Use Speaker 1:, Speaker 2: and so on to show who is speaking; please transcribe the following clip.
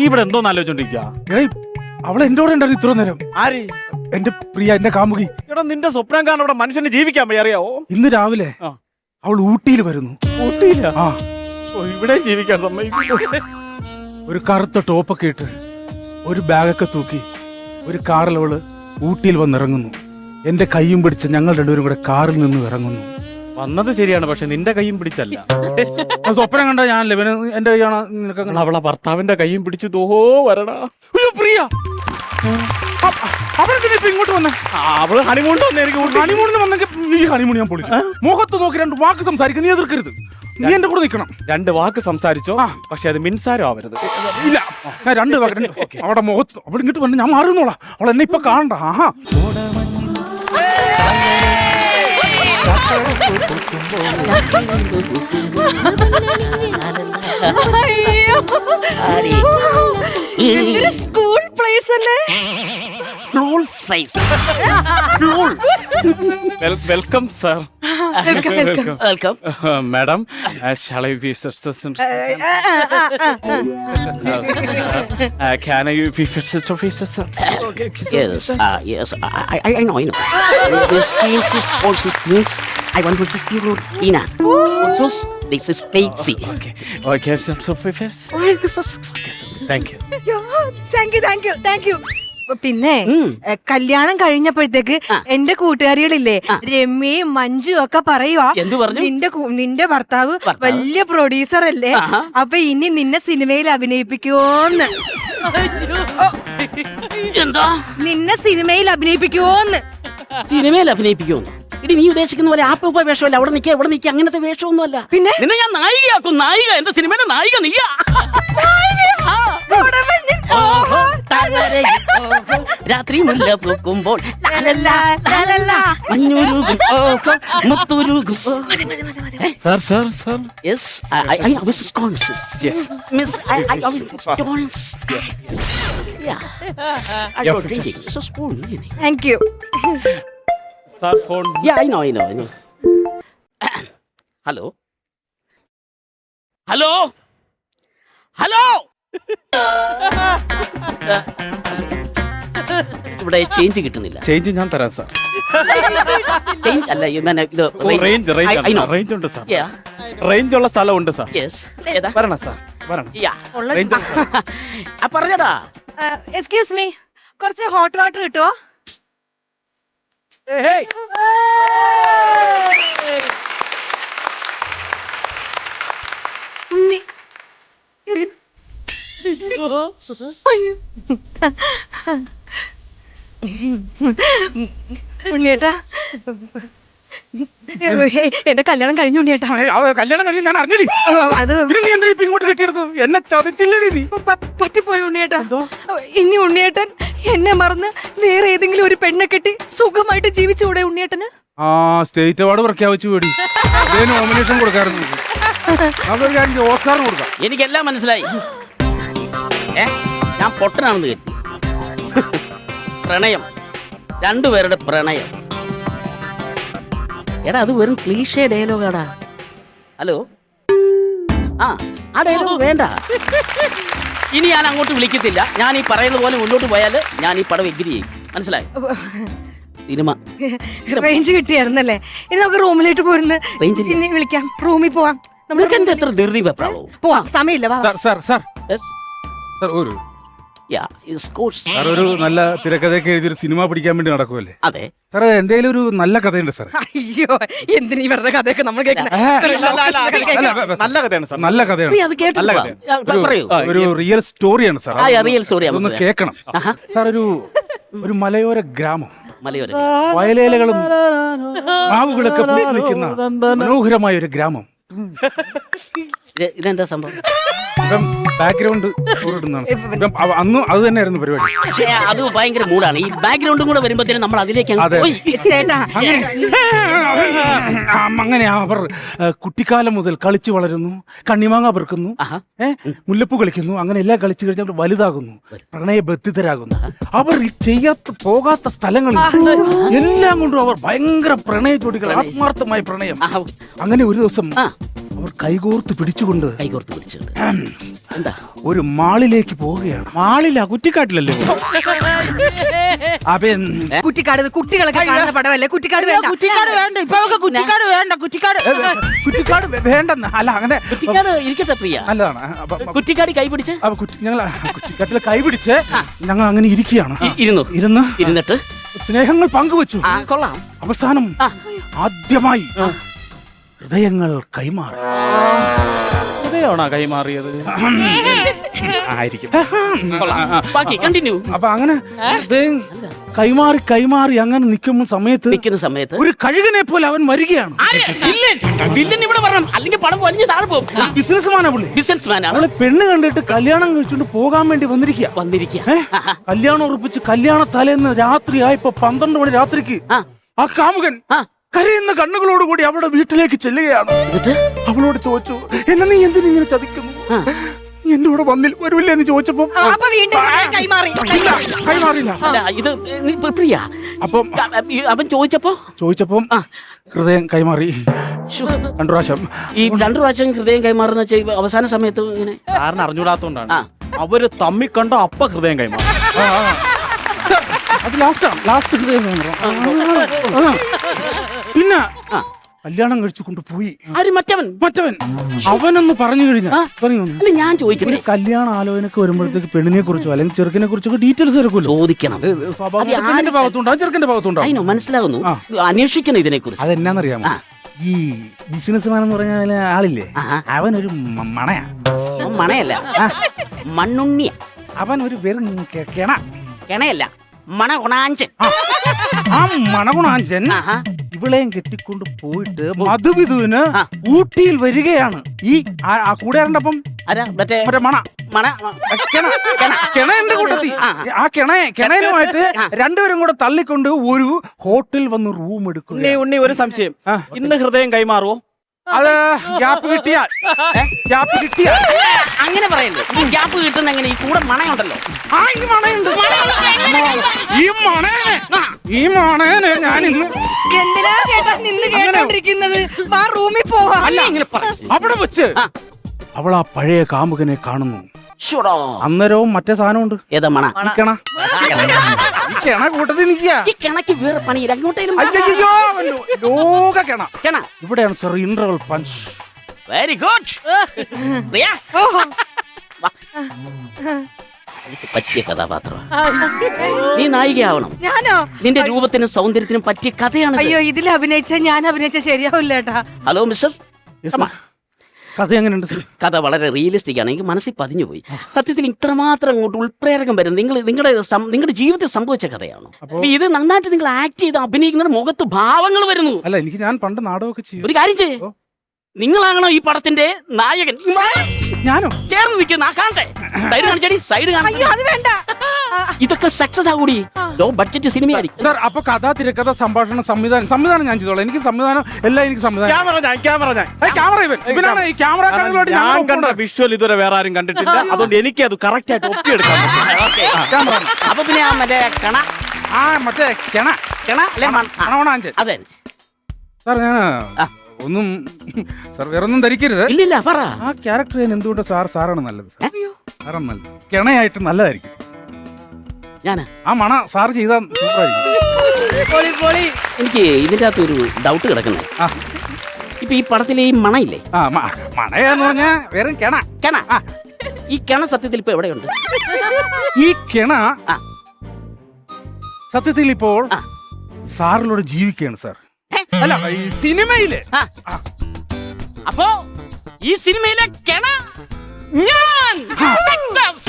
Speaker 1: നീ ഇവിടെ എന്തോന്ന് ആലോചിച്ചോണ്ടിരിക്കുക
Speaker 2: എടേ അവൾ എന്റെ കൂടെ ഉണ്ടായിരുന്നു ഇത്ര നേരം.
Speaker 1: ആര്?
Speaker 2: എന്റെ പ്രിയ എന്റെ കാമുകി.
Speaker 1: എടാ നിന്റെ സ്വപ്നം കാണാൻ ഇവിടെ മനുഷ്യന് ജീവിക്കാൻ വയ്യ അറിയാവോ?
Speaker 2: ഇന്ന് രാവിലെ
Speaker 1: ആ.
Speaker 2: അവൾ ഊട്ടിയിൽ വരുന്നു.
Speaker 1: ഊട്ടിയില്ല
Speaker 2: ആ.
Speaker 1: ഓ, ഇവിടെ ജീവിക്കാൻ സമ്മതിക്കും
Speaker 2: ഒരു കറുത്ത ടോപ്പൊക്കെ ഇട്ട് ഒരു ബാഗൊക്കെ തൂക്കി ഒരു കാറിൽ അവൾ ഊട്ടിയിൽ വന്നിറങ്ങുന്നു. എന്റെ കൈയും പിടിച്ച് ഞങ്ങൾ രണ്ടുപേരും കൂടെ കാറിൽ നിന്ന് ഇറങ്ങുന്നു.
Speaker 1: വന്നത് ശരിയാണ് പക്ഷെ നിന്റെ കൈയും പിടിച്ചല്ല.
Speaker 2: അത് സ്വപ്നം കണ്ട ഞാനല്ലേ ഇവന് എന്റെ കൈയാണ് നിനക്ക്
Speaker 1: അവളെ ഭർത്താവിന്റെ കൈയും പിടിച്ചു തോഹോ വരടാ.
Speaker 2: അയ്യോ പ്രിയ! അവളെന്തിനാ ഇപ്പൊ ഇങ്ങോട്ട് വന്നേ.
Speaker 1: അവൾ ഹണിമൂൺ വന്നായിരിക്കും.
Speaker 2: ഹണിമൂണിന് വന്നെങ്കിൽ ഈ ഹണിമൂൺ ഞാൻ പൊളിക്കും. മുഖത്ത് നോക്കി രണ്ട് വാക്ക് സംസാരിക്കും നീ എതിർക്കരുത്. നീ എന്റെ കൂടെ നിൽക്കണം.
Speaker 1: രണ്ട് വാക്ക് സംസാരിച്ചോ പക്ഷെ അത് മിൻസാരം ആവരുത്.
Speaker 2: ഇല്ല. ഞാൻ രണ്ട് വാക്ക് രണ്ട് അവിടെ മുഖത്ത് അവിടെ ഇങ്ങോട്ട് വന്ന് ഞാൻ മാറുന്നോളാം. അവൾ എന്നെ ഇപ്പൊ കാണണ്ട. ആഹാ.
Speaker 3: അയ്യോ. എന്തൊരു സ്കൂൾ പ്ലേസ് അല്ലേ?
Speaker 4: ഫ്ലൂൾ face
Speaker 1: welcome sir
Speaker 3: welcome welcome
Speaker 4: welcome
Speaker 1: madam shall I be can I be officer sir
Speaker 4: Yes, yes, I, I, I know, I know. this means is also means I want to just be rude, Ina. Also, this is Katie.
Speaker 1: Oh, okay. Oh, I
Speaker 3: can't stop so you Thank you. Thank you thank
Speaker 4: you, thank you.
Speaker 3: എ, കല്യാണം കഴിഞ്ഞപ്പോഴത്തേക്ക്. എന്റെ കൂട്ടുകാരികളില്ലേ രമ്യയും മഞ്ജു ഒക്കെ പറയുവാ
Speaker 4: എന്ത് പറഞ്ഞു?
Speaker 3: നിന്റെ കു- നിന്റെ ഭർത്താവ്? വലിയ പ്രൊഡ്യൂസർ അല്ലേ. അപ്പൊ ഇനി നിന്നെ സിനിമയിൽ അഭിനയിപ്പിക്കുവോന്ന്
Speaker 4: എന്താ
Speaker 3: നിന്നെ സിനിമയിൽ അഭിനയിപ്പിക്കുവോന്ന്
Speaker 4: സിനിമയിൽ അഭിനയിപ്പിക്കുമെന്ന് ഇടി നീ ഉദ്ദേശിക്കുന്ന പോലെ ആപ്പ വേഷമല്ല. അവിടെ നിൽക്കുക ഇവിടെ നിൽക്കുക അങ്ങനത്തെ വേഷമൊന്നുമല്ല.
Speaker 3: പിന്നെ?
Speaker 4: നിന്നെ ഞാൻ നായികയാക്കും. നായിക എന്റെ സിനിമയിലെ നായിക നീയാ. രാത്രി മുല്ല പൂക്കുമ്പോൾ
Speaker 1: sir sir sir
Speaker 4: conscious.
Speaker 1: I
Speaker 4: Miss, I, I, I was conscious. Yeah. I
Speaker 1: Yeah,
Speaker 4: got
Speaker 1: yes.
Speaker 4: reading. It's a spoon, really.
Speaker 3: Thank you
Speaker 1: sir phone
Speaker 4: Yeah, I know, I know, I know. Hello? Hello? Hello? ഇവിടെ change കിട്ടുന്നില്ല
Speaker 1: change ഞാൻ തരാം sir
Speaker 4: change അല്ല ഇങ്ങനെ ഇത്
Speaker 1: range
Speaker 4: I- I know.
Speaker 1: Range range ഉണ്ട് sir
Speaker 4: Yeah,
Speaker 1: range ഉള്ള സ്ഥലമുണ്ട് സർ
Speaker 4: yes. ഏതാ?
Speaker 1: വരണം സർ വരണം
Speaker 4: Yeah.
Speaker 1: റേഞ്ച്
Speaker 4: ആ പറഞ്ഞടാ
Speaker 3: എക്സ്ക്യൂസ് മീ കുറച്ച് ഹോട്ട് വാട്ടർ കിട്ടുമോ അയ്യോ. ഉണ്ണിയേട്ടാ. എന്റെ കല്യാണം കഴിഞ്ഞു ഉണ്ണിയേട്ടാ.
Speaker 2: കല്യാണം കഴിഞ്ഞ് ഞാൻ അറിഞ്ഞടി
Speaker 3: അത്
Speaker 2: പിന്നെ നീ എന്താ ഇപ്പൊ ഇങ്ങോട്ട് കെട്ടിയെടുത്തു എന്നെ ചതിച്ചില്ലടി നീ.
Speaker 3: പ- പറ്റിപ്പോയി ഉണ്ണിയേട്ടാ. ഇനി ഉണ്ണിയേട്ടൻ എന്നെ മറന്ന് വേറെ ഏതെങ്കിലും ഒരു പെണ്ണെ കെട്ടി സുഖമായിട്ട് ജീവിച്ചുകൂടെ ഉണ്ണിയേട്ടന്?
Speaker 2: ആ സ്റ്റേറ്റ് അവാർഡ് പ്രഖ്യാപിച്ചു കൂടി നോമിനേഷൻ കൊടുക്കാറുണ്ട് അതൊരു കാര്യം ഓസ്കാർ കൊടുക്കാം.
Speaker 4: എനിക്കെല്ലാം മനസ്സിലായി. ഏ ഞാൻ പൊട്ടനാണെന്ന് കരുതി. പ്രണയം. രണ്ടുപേരുടെ പ്രണയം. എടാ അത് വെറും ക്ലീഷേ ഡയലോഗാടാ. ഹലോ? ആ ആ ഡയലോഗ് വേണ്ട. ഇനി ഞാൻ അങ്ങോട്ട് വിളിക്കത്തില്ല. ഞാൻ ഈ പറയുന്ന പോലെ മുന്നോട്ട് പോയാൽ ഞാൻ ഈ പടം എഗ്രി ചെയ്യും. മനസ്സിലായി? സിനിമ.
Speaker 3: റേഞ്ച് കിട്ടിയായിരുന്നല്ലേ? ഇനി നമുക്ക് റൂമിലോട്ട് പോരുന്ന്.
Speaker 4: ഇല്ല.
Speaker 3: ഇനി വിളിക്കാം. റൂമിൽ പോവാം.
Speaker 4: നമുക്ക് എന്താ എത്ര ധൃതി വെപ്രാളവും?
Speaker 3: പോവാം. സമയമില്ല വാ
Speaker 2: സാർ സാർ സാർ. സാർ ഒരു
Speaker 4: യാ കോഴ്സ്
Speaker 2: സാർ ഒരു നല്ല തിരക്കഥയൊക്കെ എഴുതി ഒരു സിനിമ പിടിക്കാൻ വേണ്ടി നടക്കുമല്ലേ
Speaker 4: അതെ.
Speaker 2: സാർ എന്തെങ്കിലും ഒരു നല്ല കഥയുണ്ട് സാർ
Speaker 3: അയ്യോ എന്തിനീ ഇവരുടെ കഥയൊക്കെ നമ്മൾ
Speaker 1: നല്ല കഥയാണ് സർ
Speaker 2: നല്ല
Speaker 4: അത് പറയൂ.
Speaker 2: ഒരു റിയൽ സ്റ്റോറിയാണ് സാർ
Speaker 4: റിയൽ സ്റ്റോറി
Speaker 2: ഒന്ന് കേൾക്കണം. സാർ ഒരു ഒരു മലയോര ഗ്രാമം.
Speaker 4: മലയോര
Speaker 2: വയലേലകളും മാവുകളൊക്കെ നിൽക്കുന്ന മനോഹരമായ ഒരു ഗ്രാമം.
Speaker 4: ഇതെന്താ സംഭവം?
Speaker 2: ഇപ്പം ബാക്ക്ഗ്രൗണ്ട് ഇടുന്നതാണ്. ഇപ്പം അന്നും അത് തന്നെയായിരുന്നു പരിപാടി.
Speaker 4: പക്ഷേ അത് ഭയങ്കര മൂടാണ് ഈ ബാക്ക്ഗ്രൗണ്ടും കൂടെ വരുമ്പോഴത്തേനും നമ്മൾ അതിലേക്ക്
Speaker 2: അതെ.
Speaker 3: ചേട്ടാ
Speaker 2: ആ, അങ്ങനെ അവർ ഏ, കുട്ടിക്കാലം മുതൽ കളിച്ചു വളരുന്നു കണ്ണിമാങ്ങ പെറുക്കുന്നു
Speaker 4: ആഹാ.
Speaker 2: ഏ മുല്ലപ്പൂ കളിക്കുന്നു അങ്ങനെ എല്ലാം കളിച്ചു കഴിഞ്ഞാൽ അവർ വലുതാകുന്നു പ്രണയബദ്ധിതരാകുന്നു അവർ ഈ ചെയ്യാത്ത പോകാത്ത സ്ഥലങ്ങൾ എല്ലാം കൊണ്ടും അവർ ഭയങ്കര പ്രണയ. ജോഡികൾ ആത്മാർത്ഥമായ പ്രണയം.
Speaker 4: ആഹാ.
Speaker 2: അങ്ങനെ ഒരു ദിവസം
Speaker 4: ആ.
Speaker 2: അവർ കൈകോർത്ത് പിടിച്ചുകൊണ്ട്
Speaker 4: കൈകോർത്ത് പിടിച്ചുകൊണ്ട്. എന്താ?
Speaker 2: ഒരു മാളിലേക്ക് പോവുകയാണ്.
Speaker 1: മാളിലാ? കുറ്റിക്കാട്ടിലല്ലേ
Speaker 2: അവൻ
Speaker 3: കുറ്റിക്കാട് ഇത് കുട്ടികളൊക്കെ കാണുന്ന പടമല്ലേ? കുറ്റിക്കാട് വേണ്ട.
Speaker 2: കുറ്റിക്കാട് വേണ്ട. ഇപ്പൊ കുറ്റിക്കാട് വേണ്ട കുറ്റിക്കാട് കുറ്റിക്കാട് വേ- വേണ്ടെന്ന്. അല്ല അങ്ങനെ
Speaker 4: കുറ്റിക്കാട് ഇരിക്കട്ടെ പ്രിയ.
Speaker 2: നല്ലതാണ്. അപ്പൊ
Speaker 4: കുറ്റിക്കാട് കൈ പിടിച്ച്?
Speaker 2: അപ്പൊ ഞങ്ങൾ കുറ്റിക്കാട്ടിൽ കൈ പിടിച്ച് ഞങ്ങൾ അങ്ങനെ ഇരിക്കുകയാണ്.
Speaker 4: ഇരുന്നു?
Speaker 2: ഇരുന്ന്
Speaker 4: ഇരുന്നിട്ട്?
Speaker 2: സ്നേഹങ്ങൾ പങ്കുവച്ചു.
Speaker 4: കൊള്ളാം.
Speaker 2: അവസാനം ആദ്യമായി ഹൃദയങ്ങൾ കൈമാറി.
Speaker 1: ഹൃദയമാണോ കൈമാറിയത്? ആയിരിക്കും.
Speaker 4: ബാക്കി കണ്ടിന്യൂ
Speaker 2: അപ്പൊ അങ്ങനെ ഹൃദയം കൈമാറി കൈമാറി അങ്ങനെ നിൽക്കുന്ന സമയത്ത്
Speaker 4: നിൽക്കുന്ന സമയത്ത്
Speaker 2: ഒരു കഴുകനെ പോലെ അവൻ വരികയാണ്?
Speaker 4: വില്ലൻ വില്ലൻ ഇവിടെ വരണം. അല്ലെങ്കിൽ പടം വലിഞ്ഞ് താഴെ പോകും.
Speaker 2: ബിസിനസ്മാനാ പുള്ളി.
Speaker 4: ബിസിനസ്
Speaker 2: അവളെ പെണ്ണ് കണ്ടിട്ട് കല്യാണം കഴിച്ചുകൊണ്ട് പോകാൻ വേണ്ടി വന്നിരിക്കുക.
Speaker 4: വന്നിരിക്കുക.
Speaker 2: കല്യാണം ഉറപ്പിച്ച് കല്യാണ തലേന്ന് രാത്രി ആയപ്പോ പന്ത്രണ്ട് മണി രാത്രിക്ക്
Speaker 4: ആ.
Speaker 2: കാമുകൻ. കരയുന്ന കണ്ണുകളോടുകൂടി അവളുടെ വീട്ടിലേക്ക് ചെല്ലുകയാണ്.
Speaker 4: എന്നിട്ട്?
Speaker 2: അവളോട് ചോദിച്ചു എന്നെ നീ എന്തിനിങ്ങനെ ചതിക്കുന്നു? നീ എന്റെ കൂടെ വന്നിൽ വരൂല്ലേ എന്ന് ചോദിച്ചപ്പോ
Speaker 3: അപ്പൊ വീണ്ടും ഹൃദയം കൈമാറി കൈമാറി.
Speaker 2: കൈമാറിയില്ല.
Speaker 4: അല്ല, ഇത് നീ പ്രിയ
Speaker 2: അപ്പം
Speaker 4: ഈ അവൻ ചോദിച്ചപ്പോ?
Speaker 2: ചോദിച്ചപ്പം ഹൃദയം കൈമാറി.
Speaker 4: ശ്ശോ.
Speaker 2: രണ്ടു പ്രാവശ്യം.
Speaker 4: ഈ രണ്ടു പ്രാവശ്യം ഹൃദയം കൈമാറുന്ന വെച്ചാ ഈ അവസാന സമയത്ത് ഇങ്ങനെ?
Speaker 1: കാരണം അറിഞ്ഞൂടാത്തോണ്ടാണ്
Speaker 4: ആ.
Speaker 1: അവർ തമ്മി കണ്ടോ അപ്പ ഹൃദയം കൈമാറി.
Speaker 2: അത് ലാസ്റ്റാണ് ലാസ്റ്റ് ആ. പിന്നെ. കല്യാണം കഴിച്ചു കൊണ്ടുപോയി
Speaker 4: ആര് മറ്റവൻ?
Speaker 2: മറ്റവൻ. അവനൊന്ന് പറഞ്ഞു
Speaker 4: കഴിഞ്ഞാൽ ഞാൻ ചോദിക്കും
Speaker 2: കല്യാണ ആലോചനക്ക് വരുമ്പോഴത്തേക്ക് പെണ്ണിനെ കുറിച്ചോ അല്ലെങ്കിൽ ചെറുക്കിനെ കുറിച്ചൊക്കെ ഡീറ്റെയിൽസ് എടുക്കുമല്ലോ
Speaker 4: ചോദിക്കണം.
Speaker 2: ഭാഗത്തുണ്ടാവും ചെറുക്കന്റെ ഭാഗത്തുണ്ടാവും
Speaker 4: അതിനോ മനസ്സിലാകുന്നു അന്വേഷിക്കണം ഇതിനെ കുറിച്ച്
Speaker 2: അതെന്നാന്നറിയാമോ ഈ ബിസിനസ്മാൻ എന്ന് പറഞ്ഞ ആളില്ലേ. അവനൊരു മണയാ.
Speaker 4: മണയല്ല. മണ്ണുണ്ണിയ.
Speaker 2: അവൻ ഒരു വെറും കിണ.
Speaker 4: കിണയല്ല.
Speaker 2: ആ മണഗുണാഞ്ചൻ. ഇവളെയും കെട്ടിക്കൊണ്ട് പോയിട്ട് മധുവിധുവിന്. ഊട്ടിയിൽ വരികയാണ്. ഈ ആ- ആ കൂടെ ആരണ്ടപ്പം
Speaker 4: ആരാ? മറ്റേ?
Speaker 2: മറ്റേ മണ.
Speaker 4: മണ.
Speaker 2: കിണ. കിണയുടെ കൂട്ടത്തി.
Speaker 4: ആ.
Speaker 2: കിണ കിണനുമായിട്ട് രണ്ടുപേരും കൂടെ തള്ളിക്കൊണ്ട് ഒരു ഹോട്ടലിൽ വന്ന് റൂം എടുക്കും
Speaker 1: ഉണ്ണി ഉണ്ണി ഒരു സംശയം. ഇന്ന് ഹൃദയം കൈമാറുവോ?
Speaker 2: അത് ഗ്യാപ്പ് കിട്ടിയാൽ. ഗ്യാപ്പ് കിട്ടിയാൽ.
Speaker 4: അങ്ങനെ പറയല്ലേ. ഈ ഗ്യാപ്പ് കിട്ടുന്ന എങ്ങനെ? ഈ കൂടെ മണയുണ്ടല്ലോ.
Speaker 2: ആ ഈ മണയുണ്ട്. ഈ മണേനെ ഈ മണേനെ ഞാൻ ഇന്ന്
Speaker 3: എന്തിനാ ചേട്ടാ നിന്ന് കേട്ടോണ്ടിരിക്കുന്നത്? വാ റൂമിൽ പോവാ.
Speaker 4: അല്ല ഇങ്ങനെ പറ.
Speaker 2: അവിടെ വെച്ച് അവൾ ആ പഴയ കാമുകനെ കാണുന്നു. അന്നേരവും മറ്റേ സാധനമുണ്ട്.
Speaker 4: ഏതാ മണ?
Speaker 2: ഈ കിണ. ഈ കിണ കൂട്ടത്തിൽ നിൽക്കുക.
Speaker 4: ഈ കിണക്ക് വേറെ പണി അങ്ങോട്ടേലും
Speaker 2: അയ്യോ അവൻ ലോ- ലോക കിണ.
Speaker 4: കിണ.
Speaker 2: ഇവിടെയാണ് sir interval punch
Speaker 4: very good പറ്റിയ കഥാപാത്രം. നീ നായികയാവണം.
Speaker 3: ഞാനോ?
Speaker 4: നിന്റെ രൂപത്തിനും സൗന്ദര്യത്തിനും പറ്റിയ കഥയാണ്
Speaker 3: അയ്യോ ഇതിൽ അഭിനയിച്ച ഞാൻ അഭിനയിച്ച ശരിയാവില്ല
Speaker 4: ഹലോ മിസ്റ്റർ.
Speaker 2: കഥ എങ്ങനെയുണ്ട്
Speaker 4: കഥ വളരെ റിയലിസ്റ്റിക് ആണ്. എനിക്ക് മനസ്സിൽ പതിഞ്ഞു പോയി. സത്യത്തിൽ ഇത്രമാത്രം അങ്ങോട്ട് ഉൾപ്രേരകം വരും നിങ്ങൾ നിങ്ങളുടെ നിങ്ങളുടെ ജീവിതത്തിൽ സംഭവിച്ച കഥയാണ്. ഇത് നന്നായിട്ട് നിങ്ങൾ ആക്ട് ചെയ്ത് അഭിനയിക്കുന്ന മുഖത്ത് ഭാവങ്ങൾ വരുന്നു.
Speaker 2: അല്ല എനിക്ക് ഞാൻ പണ്ട് നാടകമൊക്കെ ചെയ്യും.
Speaker 4: ഒരു കാര്യം ചെയ്യേ. നിങ്ങളാകണോ ഈ പടത്തിന്റെ നായകൻ?
Speaker 2: ഞാനോ?
Speaker 4: ചേർന്ന് നിൽക്കുന്ന ആ കാണട്ടെ. സൈഡ് കാണിച്ചടി സൈഡ്
Speaker 3: അയ്യോ അത് വേണ്ട.
Speaker 4: ഇതൊക്കെ സക്സസ് ആകൂടി. ലോ ബഡ്ജറ്റ് സിനിമയായിരിക്കും.
Speaker 2: സാർ അപ്പൊ കഥ തിരക്കഥ സംഭാഷണം സംവിധാനം. സംവിധാനം ഞാൻ ചെയ്തോളാം. എനിക്ക് സംവിധാനം എല്ലാം എനിക്ക് സംവിധാനം.
Speaker 1: ക്യാമറ ഞാൻ ക്യാമറ ഞാൻ.
Speaker 2: ഏയ്, ക്യാമറ ഇവൻ. ഇവനാണ് ഈ ക്യാമറ കടകളോട്
Speaker 1: ഞാൻ കണ്ട വിഷ്വൽ ഇതുവരെ വേറെ ആരും കണ്ടിട്ടില്ല. അതുകൊണ്ട് എനിക്ക് അത് കറക്റ്റ് ആയിട്ട് ഒപ്പിയെടുക്കാം പറ്റും
Speaker 4: ക്യാമറ. അപ്പൊ പിന്നെ ആ മറ്റേ കണ.
Speaker 2: ആ മറ്റേ കിണ.
Speaker 4: കണ അല്ലെ മൺ- ആ,
Speaker 2: കണവണാഞ്ചൻ
Speaker 4: അതെ.
Speaker 2: സാർ ഞാൻ
Speaker 4: ആ.
Speaker 2: ഒന്നും സാർ വേറെ ഒന്നും ധരിക്കരുത്.
Speaker 4: ഇല്ലില്ല പറ.
Speaker 2: ആ ക്യാരക്ടർ ഞാൻ എന്തുകൊണ്ട് സാർ സാറാണ് നല്ലത്? സാർ സാറാണ് നല്ലത്. കിണയായിട്ട് നല്ലതായിരിക്കും.
Speaker 4: ഞാനാ?
Speaker 2: ആ മണ സാർ ചെയ്താൽ സൂപ്പറായിരിക്കും.
Speaker 3: പൊളി പൊളി.
Speaker 4: എനിക്ക് ഇതിന്റെ അകത്ത് ഒരു ഡൗട്ട് കിടക്കുന്നത്
Speaker 2: ആ.
Speaker 4: ഇപ്പൊ ഈ പടത്തിലെ ഈ മണയില്ലേ?
Speaker 2: ആ മ- മണയെന്ന് പറഞ്ഞാ വെറും കിണ.
Speaker 4: കിണ? ഈ കിണ സത്യത്തിൽ ഇപ്പൊ എവിടെയുണ്ട്?
Speaker 2: ഈ കിണ
Speaker 4: ആ.
Speaker 2: സത്യത്തിൽ ഇപ്പോൾ
Speaker 4: ആ.
Speaker 2: സാറിലൂടെ ജീവിക്കുകയാണ് സാർ? അല്ല ഈ സിനിമയിൽ.
Speaker 4: ആ. അപ്പോ ഈ സിനിമയിലെ കെണ? ഞാൻ. Success!